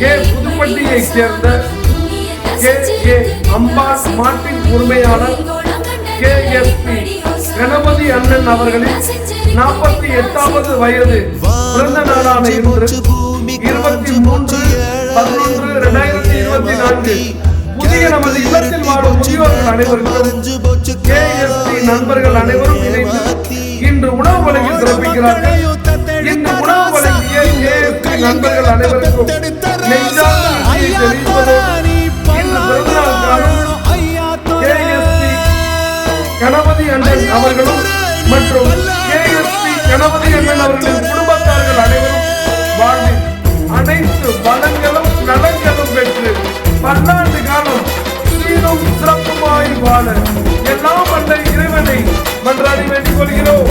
K புதுப்பட்டியை சேர்ந்த K K அம்பாள் மாட்டின் உரிமையாளர் கே எஸ் பி கணபதி அண்ணன் அவர்களின் நாற்பத்தி எட்டாவது வயது பிறந்த நாளான இன்று இருபத்தி மூன்று பதினொன்று இரண்டாயிரத்தி இருபத்தி நான்கு. புதிய நமது இல்லத்தில் வாழும் முதியோர்கள் அனைவருக்கும் பி நண்பர்கள் அனைவரும் இணைந்து இன்று உணவு வழங்கி சிறப்பிக்கிறார்கள். இந்த உணவு வழங்கிய நண்பர்கள் அனைவருக்கும் கணபதி அண்ணன் அவர்களும் மற்றும் கேஎஸ்பி கணபதி அண்ணன் அவர்களின் குடும்பத்தார்கள் அனைவரும் வாழ்வில் அனைத்து வளங்களும் நலங்களும் பெற்று பல்லாண்டு காலம் சீரும் சிறப்புமாய் வாழ எல்லாம் வல்ல இறைவனை மன்றாடி வேண்டிக் கொள்கிறோம்.